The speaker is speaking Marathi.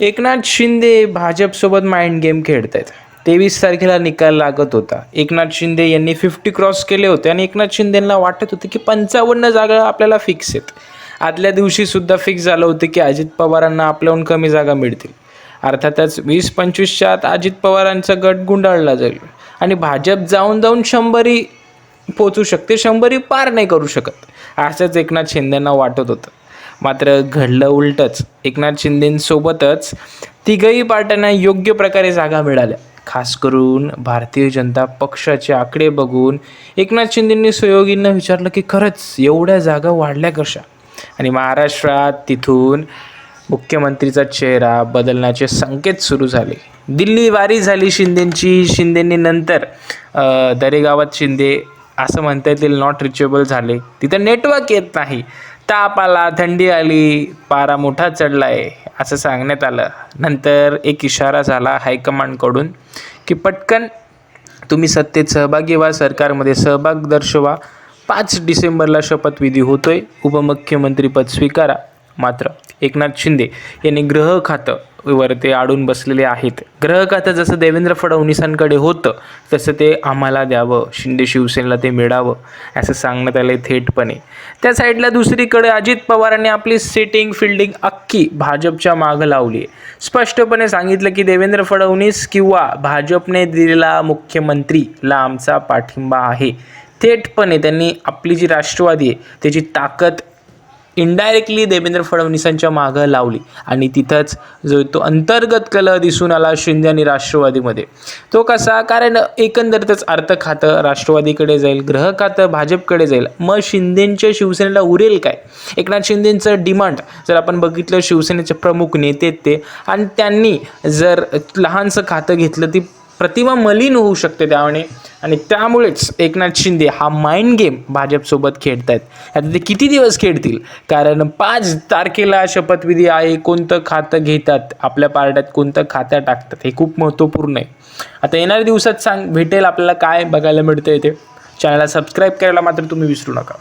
एकनाथ शिंदे भाजपसोबत माइंड गेम खेळत आहेत तेवीस तारखेला निकाल लागत होता. एकनाथ शिंदे यांनी फिफ्टी क्रॉस केले होते आणि एकनाथ शिंदेंना वाटत होते की पंचावन्न जागा आपल्याला फिक्स आहेत. आदल्या दिवशीसुद्धा फिक्स झालं होतं की अजित पवारांना आपल्याहून कमी जागा मिळतील. अर्थातच वीस पंचवीसच्या आत अजित पवारांचा गट गुंडाळला जाईल. आणि भाजप जाऊन जाऊन शंभरी पोचू शकते शंभरी पार नाही करू शकत असंच एकनाथ शिंदेंना वाटत होतं. मात्र घडलं उलटंच. एकनाथ शिंदेंसोबतच तिघही पार्ट्यांना योग्य प्रकारे जागा मिळाल्या. खास करून भारतीय जनता पक्षाचे आकडे बघून एकनाथ शिंदेंनी सहयोगींना विचारलं की खरंच एवढ्या जागा वाढल्या कशा? आणि महाराष्ट्रात तिथून मुख्यमंत्रीचा चेहरा बदलण्याचे संकेत सुरू झाले. दिल्ली वारी झाली शिंदेंची. शिंदेंनी नंतर दरेगावात शिंदे असं म्हणता येतील नॉट रिचेबल झाले. तिथं नेटवर्क येत नाही. ताप आला थंडी आली पारा मोठा चढला आहे असं सांगण्यात आलं. नंतर एक इशारा झाला हायकमांडकडून की पटकन तुम्ही सत्तेत सहभागी व्हा सरकारमध्ये सहभाग दर्शवा. पाच डिसेंबरला शपथविधी होतोय. उपमुख्यमंत्रीपद स्वीकारा. मात्र एकनाथ शिंदे यांनी ग्रह खातं वर ते आडून बसलेले आहेत. ग्रह खातं जसं देवेंद्र फडणवीसांकडे होतं तसं ते आम्हाला द्यावं शिंदे शिवसेनेला ते मिळावं असं सांगण्यात आलं थेटपणे. त्या साईडला दुसरीकडे अजित पवारांनी आपली सेटिंग फिल्डिंग अख्खी भाजपच्या मागं लावली आहे. स्पष्टपणे सांगितलं की देवेंद्र फडणवीस किंवा भाजपने दिलेला मुख्यमंत्रीला आमचा पाठिंबा आहे. थेटपणे त्यांनी आपली जी राष्ट्रवादी आहे त्याची ताकद इनडायरेक्टली देवेंद्र फडणवीसांच्या मागं लावली. आणि तिथंच जो तो अंतर्गत कल दिसून आला शिंदे आणि राष्ट्रवादीमध्ये. तो कसा? कारण एकंदरीतच अर्थ खातं राष्ट्रवादीकडे जाईल ग्रह खातं भाजपकडे जाईल. मग शिंदेंच्या शिवसेनेला उरेल काय? एकनाथ शिंदेंचं डिमांड जर आपण बघितलं शिवसेनेचे प्रमुख नेते ते आणि त्यांनी जर लहानसं खातं घेतलं ती प्रतिमा मलिन होऊ शकते त्यामुळे आणि त्यामुळेच एकनाथ शिंदे हा माइंड गेम भाजपसोबत खेळत आहेत आता ते किती दिवस खेळतील? कारण पाच तारखेला शपथविधी आहे. कोणतं खातं घेतात? आपल्या पार्ट्यात कोणतं खातं टाकतात? हे खूप महत्त्वपूर्ण आहे. आता येणाऱ्या दिवसात सांग भेटेल आपल्याला काय बघायला मिळतं ते चॅनलला सबस्क्राईब करायला मात्र तुम्ही विसरू नका.